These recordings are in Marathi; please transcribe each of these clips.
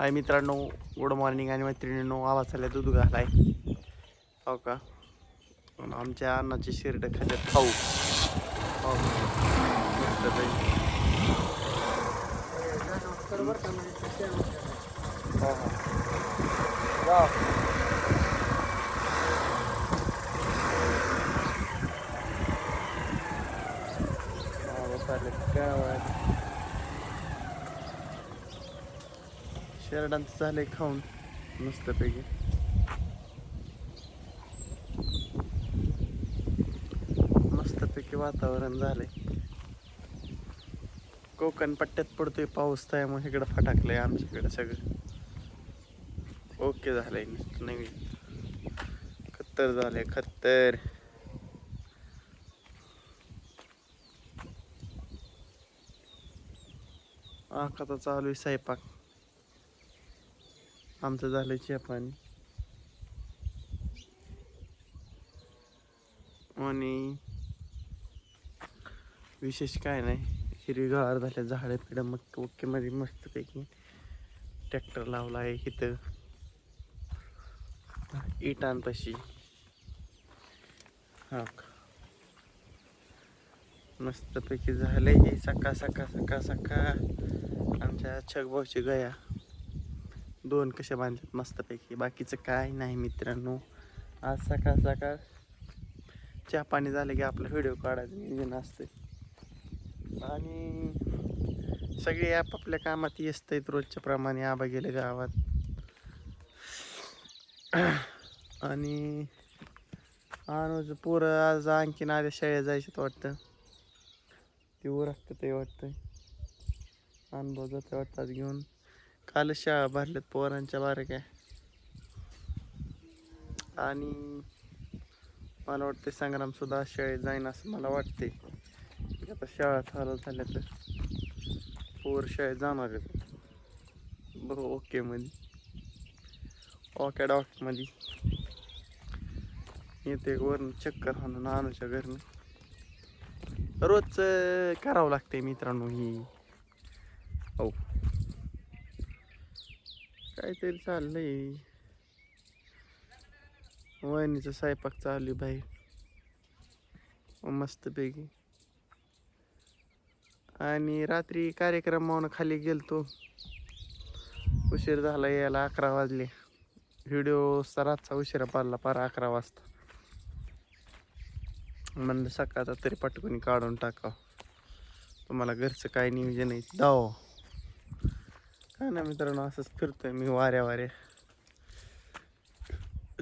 हाय मित्रांनो गुड मॉर्निंग आणि मैत्रिणींनो आवाज आला दूध घालाय. हो का? आमच्या अन्नाची शिरड खात्यात खाऊ. हो का? मस्तपैकी. हो, हो. जा. हा, बसायला गावात. शेरडांचं झालंय खाऊन. मस्तपैकी. मस्तपैकी वातावरण झालंय. कोकण पट्ट्यात पडतोय पाऊस त्यामुळे इकडं फटाकलंय आमच्याकडे सगळं. ओके झालंय नुसतं नवीन. खत्तर झालंय खत्तर. आता चालू आहे स्वयंपाक. आमचं झालं चहा पाणी आणि विशेष काय नाही हिरवीगार झाल्या झाडं पिढं मग ओके मध्ये मस्तपैकी ट्रॅक्टर लावला आहे इथं. इटांपाशी हा. मस्तपैकी झालंय हे सकाळ सकाळ सकाळ सकाळ आमच्या छगभाऊची गया. दोन कशा बांधल्यात मस्तपैकी. बाकीचं काय नाही मित्रांनो. आज सकाळ सकाळ चहा पाणी झालं की आपलं व्हिडिओ काढायचं नियोजन असते आणि सगळे आपापल्या कामात येत आहेत रोजच्या प्रमाणे. आबा गेले गावात. आणि अनुज पोरं आज आणखीन आधी शाळेत जायचं वाटतं. ते उरकतं ते वाटतं. अनुभव जाते वाटतं आज घेऊन. कालच शाळा भरल्यात पोरांच्या बारक्या. आणि मला वाटते संग्राम सुद्धा शाळेत जाईन असं मला वाटते आता शाळा चालू झाल्या तर पोर शाळेत जाणार आहेत. ओके मध्ये. ओके डॉकमध्ये. येते वरून चक्कर हाणून नानूच्या घरनं. रोजच करावं लागते मित्रांनो ही. हो. काहीतरी चाललंय. वहिनीचा स्वयंपाक चालू आहे बाहेर मस्तपैकी. आणि रात्री कार्यक्रमावर खाली गेलतो. उशीर झाला यायला अकरा वाजले. व्हिडिओ रातचा उशिरा पाडला पार अकरा वाजता. म्हणलं सकाळचा तरी पटकून काढून टाकावं. तुम्हाला घरचं काय नियोजन आहे दाव काय ना मित्रांनो असंच फिरतोय मी वाऱ्या वाऱ्या.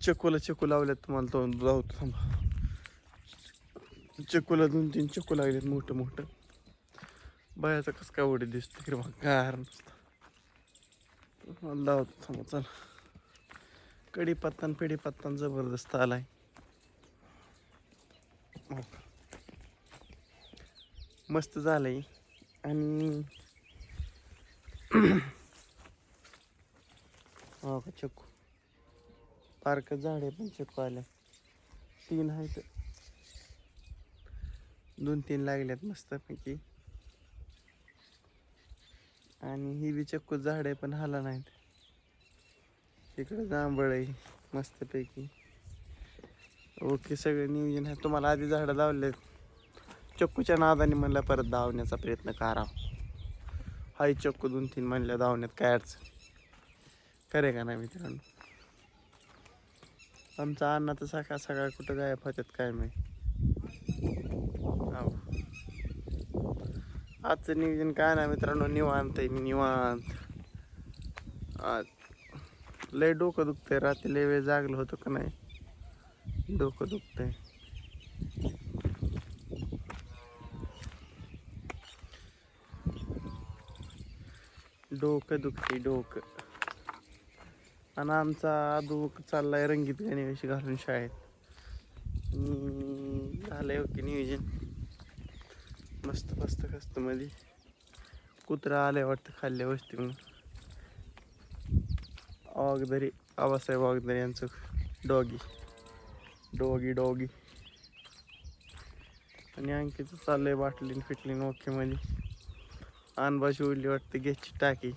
चक्कूला चक्कू लावल्यात तुम्हाला तो जाऊ थांबा. चकूला दोन तीन चक्कू लागलेत मोठं मोठं. बायाचं कसं काय उडी दिसतं हिरवा गार नुसतं. लावतो थांबा चला. कढीपत्ता आणि पिढीपत्ता जबरदस्त आलाय. हो. मस्त झालंय. आणि हो का चक्कू. पार्क झाड आहे पण चक्कू आल्या. तीन आहेत. दोन तीन लागल्यात मस्तपैकी. आणि ही बी चक्कू झाड आहे पण हाला नाहीत. इकडं जांभळ आहे मस्तपैकी. ओके सगळं नियोजन आहे. तुम्हाला आधी झाडं लावले चक्कूच्या नादाने म्हणलं परत धावण्याचा प्रयत्न करा हाय चक्कू दोन तीन म्हणल्या धावण्यात काय अडचण. खरे का नाही मित्रांनो? आमचा अण्णा तर सकाळ सकाळ कुठं गायब होत्यात काय माहिती? हो. आजचं नियोजन काय नाही मित्रांनो निवांत आहे निवांत. आज लय डोकं दुखतंय रात्री लय वेळ जागलं होतं का नाही? डोकं दुखतंय. डोकं दुखते डोकं. आणि आमचा आदू चाललाय रंगीत गणवेश घालून शाळेत. झालंय ओके नियोजन. मस्त मस्त खस्त मध्ये कुत्रा आलाय वाटतं खाल्ल्या वस्ती म्हणून. वागदरी आबासाहेब वागदरी यांचं डॉगी. Doggy doggy. आणि आणखीच चाललंय बाटलीन फिटलीन ओके मध्ये अनबाशी उडली वाटतं गॅसची टाकी.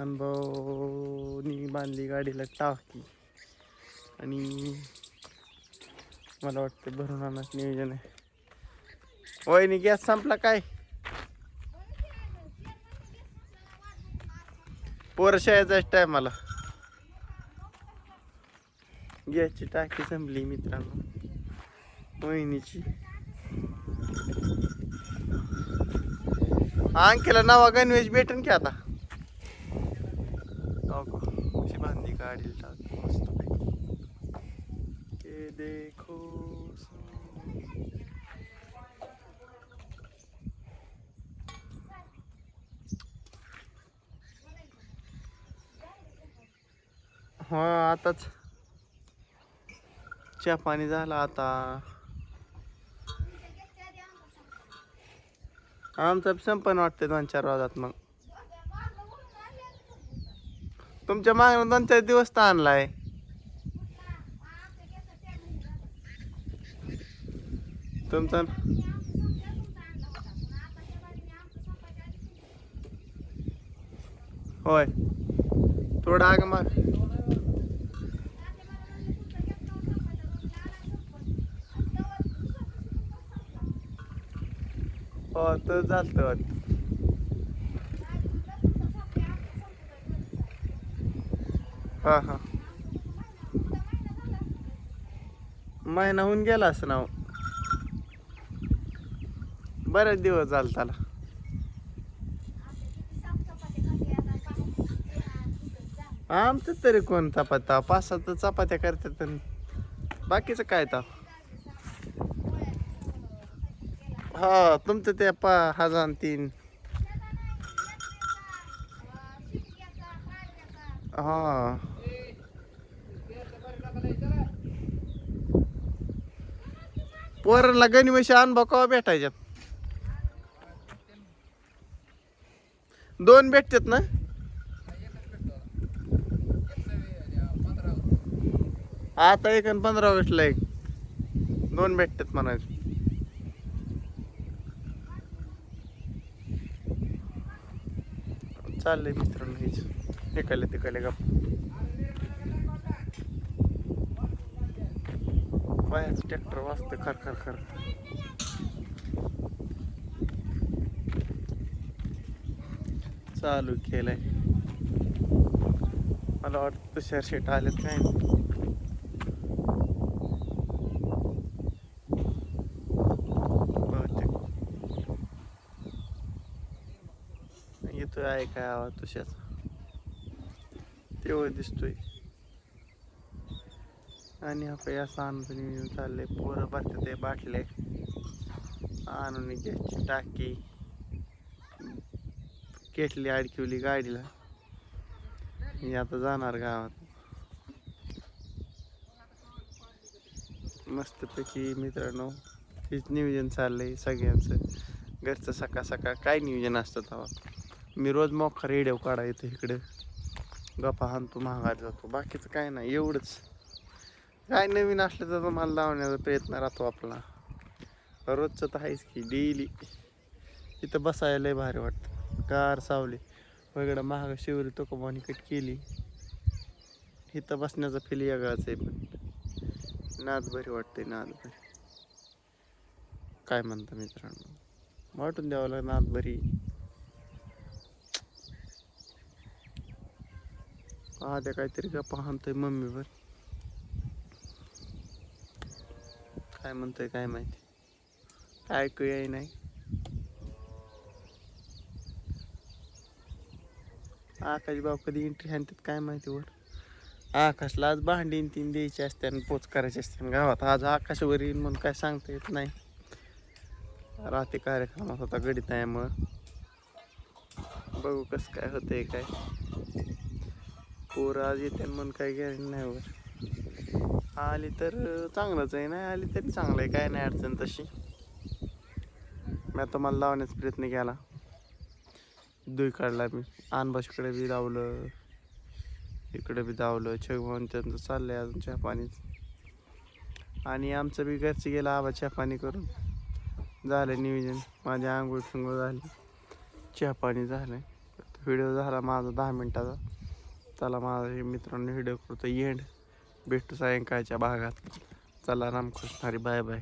अनुभवनी बांधली गाडीला टाकी. आणि मला वाटतं भरून आणत नियोजन आहे. वहिनी गॅस संपला काय? पोरं शाळेचाच टायमाला. गॅसची टाकी संपली मित्रांनो. वहिनीची. अंकेला नवा गणवेश भेटन की आता हो का? अशी बांधली गाडीला टाक मस्त के देखो हा आताच. चहा पाणी झाला आता. आमचं संपन्न वाटतं दोन चार वाजात मग. तुमच्या मागणं दोन चार दिवस तर आणलाय. तुमचा? होय. थोडं आग मग. हो तर झालं वाटतं. हा हा. महिना होऊन गेला असं नाव. बरेच दिवस झालं त्याला. आमचं तरी कोण चपात्या? पाच सात चपात्या करतात बाकीचं काय तर. हा तुमचं ते पा हजार तीन. हा. पोरांना गणवेशी अनुभव कवा भेटायच्यात? दोन भेटतात ना? आता एक आणि पंधरा ऑगस्टला एक. दोन भेटतात म्हणायचे. चाललंय मित्रांनो हेच. एकाले तिकाले गप पायाच ट्रॅक्टर वाजतं खर खर खर. चालू केलंय. मला वाटतं तुषार शेट आलेत काय? बहुतेक. येतोय आहे काय आवाज तुषाचा तेव्हा दिसतोय. आणि हा काही असं आनंद नियोजन चाललंय पोरं भरतात ते बाटले. आणून घ्यायची टाकी. केटली अडकिवली गाडीला. मी आता जाणार गावात. मस्तपैकी मित्रांनो हेच नियोजन चाललंय सगळ्यांचं. घरचं सकाळ सकाळ काय नियोजन असतं तेव्हा? मी रोज मोखा रेडिओ काढा येतो इकडे. गप्पा हाणतो महागात जातो. बाकीचं काय नाही एवढंच. काय नवीन असलं तर तुम्हाला लावण्याचा प्रयत्न राहतो आपला. रोजचं तर आहेच की डेली इथं बसायला भारी वाटतं. गार सावली. वेगळं महाग शिवरी तो कट केली. इथं बसण्याचा फील वेगळाच आहे पण. नाद बरी वाटते नाद बरी. काय म्हणता मित्रांनो? वाटून द्यावं लागेल नाद बरी. आद्या काहीतरी का पाहतोय मम्मीवर. काय म्हणतोय काय माहिती? काय ऐकू याय नाही. आकाश भाऊ कधी एंट्री हाणतात काय माहिती वर आकाशला आज भांडीन तीन द्यायची असते आणि पोच करायची असते गावात आज आकाशवर येईन म्हणून काय सांगता येत नाही. रात्री कार्यक्रमात होता गडीत आहे मग. बघू कसं काय होतंय काय. पोरं आज येते म्हणून काय गॅरंटी नाही वर. आली तर चांगलंच आहे. नाही आली तरी चांगलं आहे. काय नाही अडचण तशी. मी आता मला लावण्याचा प्रयत्न केला. दुई काढला मी. आनबाशीकडे बी धावलं इकडे बी धावलं. छगभवन त्यांचं चाललंय अजून चहा पाणीच आणि आमचं बी घरचं गेलं आबा चहा पाणी करून. झालं नियोजन. माझी आंघोळ फिंगोळ झाली. चहा पाणी झालं व्हिडिओ झाला माझा दहा मिनिटाचा. चला माझ्या मित्रांनो व्हिडिओ करतो. एंड. भेटू सायंकाळच्या भागात. चला रामकृष्ण हरी बाय बाय.